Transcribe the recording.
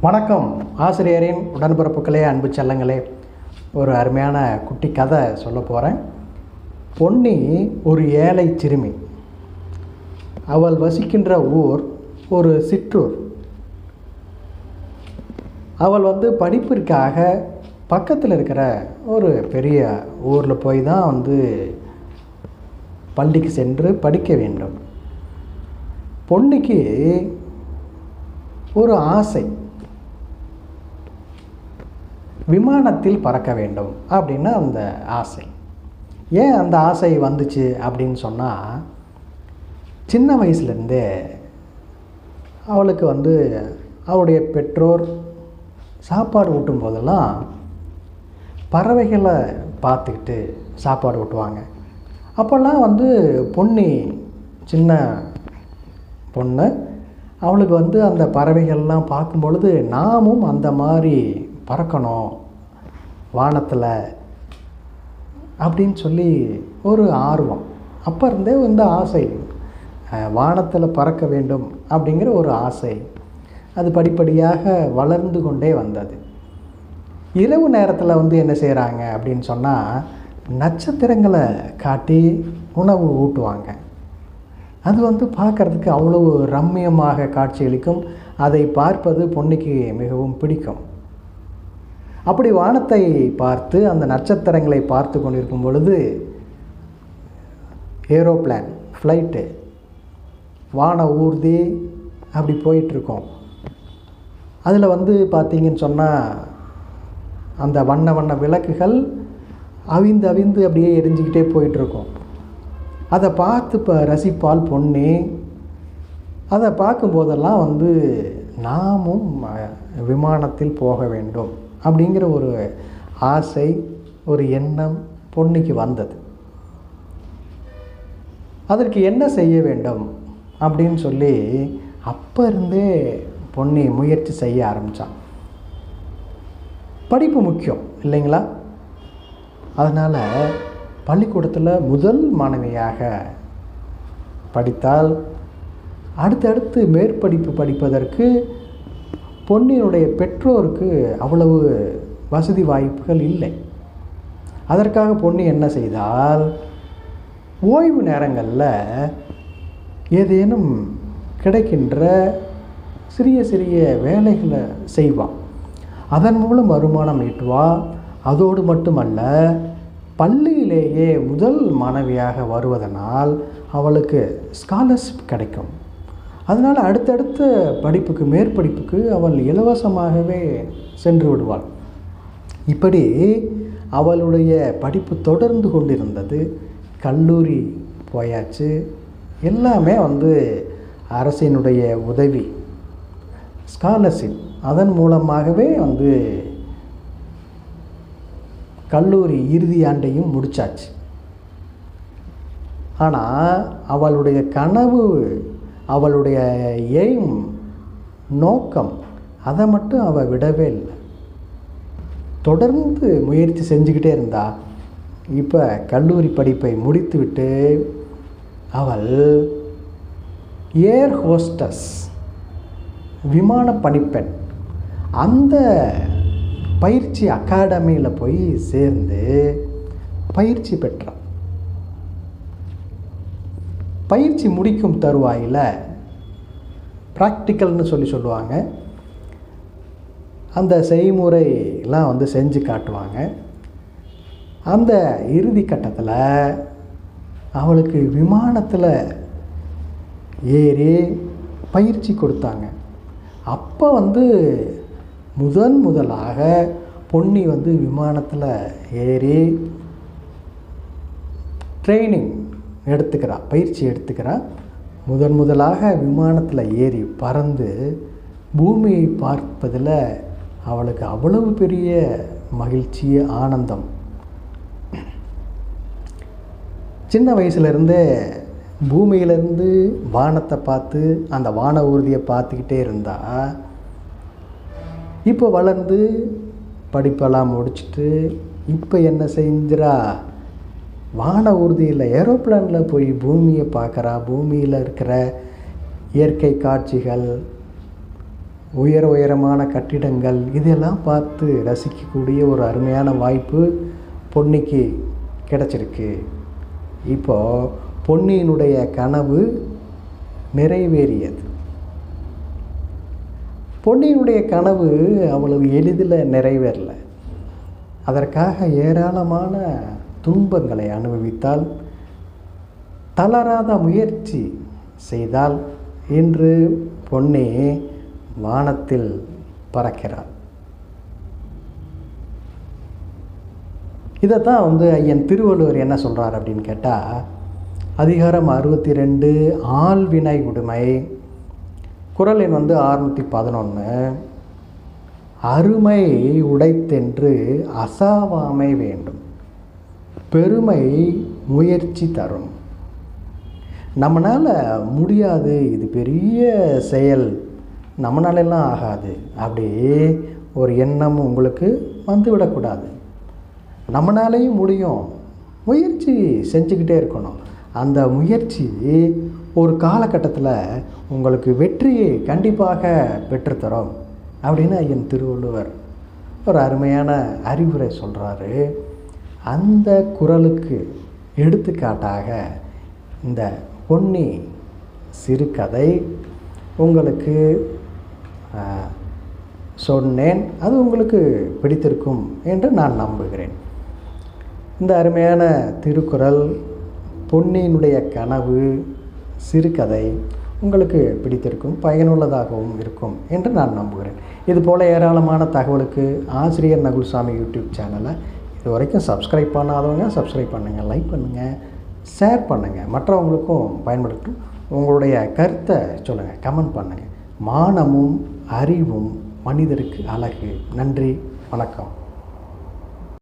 வணக்கம். ஆசிரியரின் உடன்பிறப்புகளே அன்பு செல்லங்களே. ஒரு அருமையான குட்டி கதை சொல்ல போகிறேன் பொன்னி ஒரு ஏழை சிறுமி. அவள் வசிக்கின்ற ஊர் ஒரு சிற்றூர். அவள் வந்து படிப்பிற்காக பக்கத்தில் இருக்கிற ஒரு பெரிய ஊரில் போய் தான் வந்து பள்ளிக்கு சென்று படிக்க வேண்டும். பொன்னிக்கு ஒரு ஆசை. விமானத்தில் பறக்க வேண்டும் அப்படின்னு அந்த ஆசை. ஏன் அந்த ஆசை வந்துச்சு அப்படின்னு சொன்னால் சின்ன வயசுலேருந்தே அவளுக்கு வந்து அவளுடைய பெற்றோர் சாப்பாடு ஊட்டும் போதெல்லாம் பறவைகளை பார்த்துக்கிட்டு சாப்பாடு ஊட்டுவாங்க. அப்போல்லாம் வந்து பொண்ணு சின்ன பொண்ணு அவளுக்கு வந்து அந்த பறவைகள்லாம் பார்க்கும் பொழுது நாமும் அந்த மாதிரி பறக்கணும் வானத்தில் அப்படின்னு சொல்லி ஒரு ஆர்வம். அப்போ இருந்தே இந்த ஆசை. வானத்தில் பறக்க வேண்டும் அப்படிங்கிற ஒரு ஆசை. அது படிப்படியாக வளர்ந்து கொண்டே வந்தது. இரவு நேரத்தில் வந்து என்ன செய்கிறாங்க அப்படின்னு சொன்னால் நட்சத்திரங்களை காட்டி உணவு ஊட்டுவாங்க. அது வந்து பார்க்குறதுக்கு அவ்வளவு ரம்மியமாக காட்சியளிக்கும். அதை பார்ப்பது பொண்ணுக்கு மிகவும் பிடிக்கும். அப்படி வானத்தை பார்த்து அந்த நட்சத்திரங்களை பார்த்து கொண்டிருக்கும் பொழுது ஏரோப்ளான் ஃப்ளைட்டு வான ஊர்தி அப்படி போயிட்டுருக்கோம். அதில் வந்து பார்த்தீங்கன்னு சொன்னால் அந்த வண்ண வண்ண விளக்குகள் அவிந்து அவிந்து அப்படியே எரிஞ்சிக்கிட்டே போயிட்டுருக்கோம். அதை பார்த்து இப்போ ரசிப்பால் பொண்ணு அதை பார்க்கும்போதெல்லாம் வந்து நாமும் விமானத்தில் போக வேண்டும். அப்படிங்கிற ஒரு ஆசை ஒரு எண்ணம் பொண்ணுக்கு வந்தது. அதற்கு என்ன செய்ய வேண்டும் அப்படின்னு சொல்லி அப்போ இருந்தே பொண்ணி முயற்சி செய்ய ஆரம்பித்தான் படிப்பு முக்கியம் இல்லைங்களா? அதனால் பள்ளிக்கூடத்தில் முதல் மாணவியாக படித்தால் அடுத்தடுத்து மேற்படிப்பு படிப்பதற்கு பொன்னினுடைய பெற்றோருக்கு அவ்வளவு வசதி வாய்ப்புகள் இல்லை. அதற்காக பொண்ணு என்ன செய்தால் ஓய்வு நேரங்களில் ஏதேனும் கிடைக்கின்ற சிறிய சிறிய வேலைகளை செய்வாள் அதன் மூலம் வருமானம் ஈட்டுவா. அதோடு மட்டுமல்ல பள்ளியிலேயே முதல் மாணவியாக வருவதனால் அவளுக்கு ஸ்காலர்ஷிப் கிடைக்கும். அதனால் அடுத்தடுத்த படிப்புக்கு மேற்படிப்புக்கு அவள் இலவசமாகவே சென்று விடுவாள். இப்படி அவளுடைய படிப்பு தொடர்ந்து கொண்டிருந்தது. கல்லூரி போயாச்சு. எல்லாமே வந்து அரசினுடைய உதவி. ஸ்காலர்ஷிப். அதன் மூலமாகவே வந்து கல்லூரி இறுதி ஆண்டையும் முடித்தாச்சு ஆனால் அவளுடைய கனவு அவளுடைய எய்ம் நோக்கம் அதை மட்டும் அவள் விடவே இல்லை. தொடர்ந்து முயற்சி செஞ்சுக்கிட்டே இருந்தா இப்போ கல்லூரி படிப்பை முடித்துவிட்டு அவள் ஏர் ஹோஸ்டஸ் விமான பணிப்பெண். அந்த பயிற்சி அகாடமியில் போய் சேர்ந்து பயிற்சி பெற்றான் பயிற்சி முடிக்கும் தருவாயில். ப்ராக்டிக்கல்னு சொல்லி சொல்லுவாங்க. அந்த செய்முறைலாம் வந்து செஞ்சு காட்டுவாங்க. அந்த இறுதி கட்டத்தில் அவளுக்கு விமானத்தில் ஏறி பயிற்சி கொடுத்தாங்க. அப்போ வந்து முதன் முதலாக பொன்னி வந்து விமானத்தில் ஏறி ட்ரைனிங் எடுத்துக்கிறா பயிற்சி எடுத்துக்கிறா. முதன் முதலாக விமானத்தில் ஏறி பறந்து பூமியை பார்ப்பதில் அவளுக்கு அவ்வளவு பெரிய மகிழ்ச்சி ஆனந்தம். சின்ன வயசுலேருந்தே பூமியிலேருந்து வானத்தை பார்த்து அந்த வான ஊர்தியை பார்த்துக்கிட்டே இருந்தா இப்போ வளர்ந்து படிப்பெல்லாம் முடிச்சுட்டு இப்போ என்ன செஞ்சிடா வான ஊர்தியில் ஏரோப்ளானில் போய் பூமியை பார்க்குறா பூமியில் இருக்கிற இயற்கை காட்சிகள் உயர உயரமான கட்டிடங்கள் இதெல்லாம் பார்த்து ரசிக்கக்கூடிய ஒரு அருமையான வாய்ப்பு பொன்னிக்கு கிடச்சிருக்கு. இப்போது பொன்னியினுடைய கனவு நிறைவேறியது. பொன்னியினுடைய கனவு அவ்வளவு எளிதில் நிறைவேறல. அதற்காக ஏராளமான துன்பங்களை அனுபவித்தால் தளராத முயற்சி செய்தால் இன்று பொன்னே வானத்தில் பறக்கிறார். இதை தான் வந்து ஐயன் திருவள்ளுவர் என்ன சொல்கிறார் அப்படின்னு கேட்டால் அதிகாரம் அறுபத்தி ரெண்டு ஆள்வினை உடைமை. குரல் எண் வந்து அறுநூற்றி பதினொன்று அருமை உடைத்தென்று அசாவாமை வேண்டும். பெருமை முயற்சி தரும். நம்மளால் முடியாது இது பெரிய செயல். நம்மளாலெல்லாம் ஆகாது. அப்படி ஒரு எண்ணம் உங்களுக்கு வந்துவிடக்கூடாது. நம்மளாலேயும் முடியும். முயற்சி செஞ்சுக்கிட்டே இருக்கணும். அந்த முயற்சி ஒரு காலகட்டத்தில் உங்களுக்கு வெற்றியை கண்டிப்பாக பெற்றுத்தரும். அப்படின்னு ஐயன் திருவள்ளுவர் ஒரு அருமையான அறிவுரை சொல்கிறாரு அந்த குரலுக்கு எடுத்துக்காட்டாக இந்த பொன்னி சிறுகதை உங்களுக்கு சொன்னேன். அது உங்களுக்கு பிடித்திருக்கும் என்று நான் நம்புகிறேன். இந்த அருமையான திருக்குறள் பொன்னியினுடைய கனவு சிறுகதை உங்களுக்கு பிடித்திருக்கும் பயனுள்ளதாகவும் இருக்கும் என்று நான் நம்புகிறேன். இது போல் ஏராளமான தகவலுக்கு ஆசிரியர் நகுல்சாமி யூடியூப் சேனலை இது வரைக்கும் சப்ஸ்கிரைப் பண்ணாதவங்க சப்ஸ்கிரைப் பண்ணுங்கள் லைக் பண்ணுங்கள் ஷேர் பண்ணுங்கள் மற்றவங்களுக்கும் பயன்படுத்தும். உங்களுடைய கருத்தை சொல்லுங்கள் கமெண்ட் பண்ணுங்கள் மானமும் அறிவும் மனிதருக்கு அழகு. நன்றி வணக்கம்.